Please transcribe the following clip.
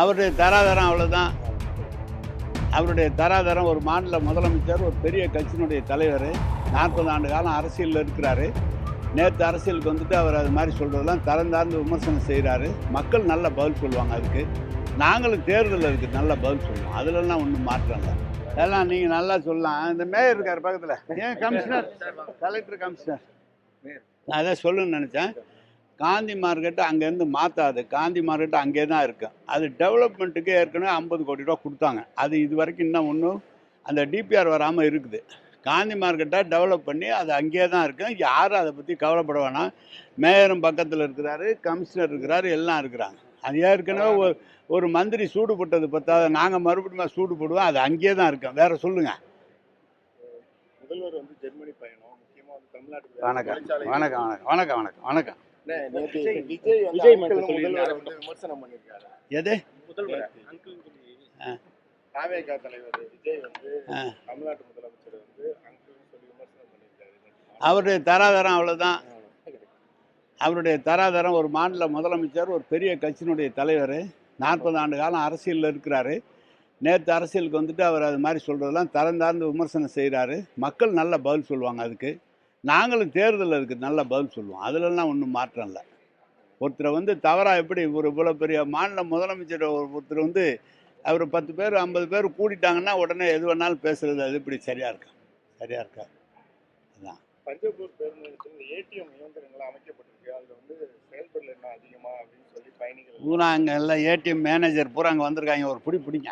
அவருடைய தராதரம் அவ்வளோதான் அவருடைய தராதரம் ஒரு மாநில முதலமைச்சர் ஒரு பெரிய கட்சியினுடைய தலைவர். நாற்பது ஆண்டு காலம் அரசியலில் இருக்கிறாரு. நேற்று அரசியலுக்கு வந்துட்டு அவர் அது மாதிரி சொல்கிறதெல்லாம் தரந்தார்ந்து விமர்சனம் செய்கிறாரு மக்கள் நல்ல பதில் சொல்லுவாங்க அதுக்கு. நாங்களும் தேர்தலில் இருக்குது நல்ல பதில் சொல்லுவோம். அதுலலாம் ஒன்றும் மாற்றம் இல்லை. அதெல்லாம் நீங்கள் நல்லா சொல்லலாம். இந்த மேயர் இருக்கார் பக்கத்தில். ஏன் கமிஷனர்? Collector commissioner. நான் அதான் சொல்லணும்னு நினச்சேன். காந்தி மார்க்கெட்டு அங்கேருந்து மாற்றாது காந்தி மார்க்கெட்டு அங்கே தான் இருக்கும் அது டெவலப்மெண்ட்டுக்கு ஏற்கனவே ஐம்பது கோடி ரூபா கொடுத்தாங்க. அது இது வரைக்கும் இன்னும் ஒன்றும் அந்த டிபிஆர் வராமல் இருக்குது. காந்தி மார்க்கெட்டை டெவலப் பண்ணி அது அங்கேயே தான் இருக்கும் யாரும் அதை பற்றி கவலைப்பட வேணாம். மேயரும் பக்கத்தில் இருக்கிறாரு கமிஷனர் இருக்கிறாரு எல்லாம் இருக்கிறாங்க. அது ஏற்கனவே ஒரு மந்திரி சூடு போட்டது பத்தாத நாங்கள் மறுபடியும் சூடு போடுவோம் அது அங்கேயே தான் இருக்கோம் வேற சொல்லுங்கள் முதல்வர் வந்து ஜெர்மனி பயணம் வணக்கம். வணக்கம் வணக்கம் வணக்கம் வணக்கம் வணக்கம். விஜய் விமர்சனம் எது? முதல்வர் தாவேகா தலைவர் விஜய் வந்து ஆ. தமிழ்நாட்டு முதலமைச்சர் வந்து அங்கிள் சொல்லி விமர்சனம் பண்ணியிருக்காரு. அவருடைய தராதரம் அவ்வளோதான் அவருடைய தராதரம் ஒரு மாநில முதலமைச்சர் ஒரு பெரிய கட்சியினுடைய தலைவர். நாற்பது ஆண்டு காலம் அரசியலில் இருக்கிறாரு. நேற்று அரசியலுக்கு வந்துட்டு அவர் அது மாதிரி சொல்கிறதெல்லாம் தரந்தார்ந்து விமர்சனம் செய்கிறாரு மக்கள் நல்ல பதில் சொல்லுவாங்க அதுக்கு. நாங்களும் தேர்தலில் இருக்குது நல்ல பதில் சொல்லுவோம். அதுலலாம் ஒன்றும் மாற்றம் இல்லை. ஒருத்தரை வந்து தவறாக எப்படி ஒரு இவ்வளோ பெரிய மாநில முதலமைச்சர் ஒரு- ஒருத்தர் வந்து அவர் பத்து பேர் ஐம்பது பேர் கூட்டிட்டாங்கன்னா உடனே எது வேணாலும் பேசுறது அது இப்படி சரியாக இருக்கா? சரியாக இருக்கா? பஞ்சபூர் பேருந்து நிலையத்தில் ஏடிஎம் இயந்திரங்கள் அமைக்கப்பட்டிருக்கு. அதுல வந்து செயல்படல என்ன அதிகமா அப்படின்னு சொல்லி பயணிகள் அங்கே எல்லாம் ஏடிஎம் மேனேஜர் பூரா அங்கே வந்திருக்காங்க. ஒரு பிடி பிடிங்க.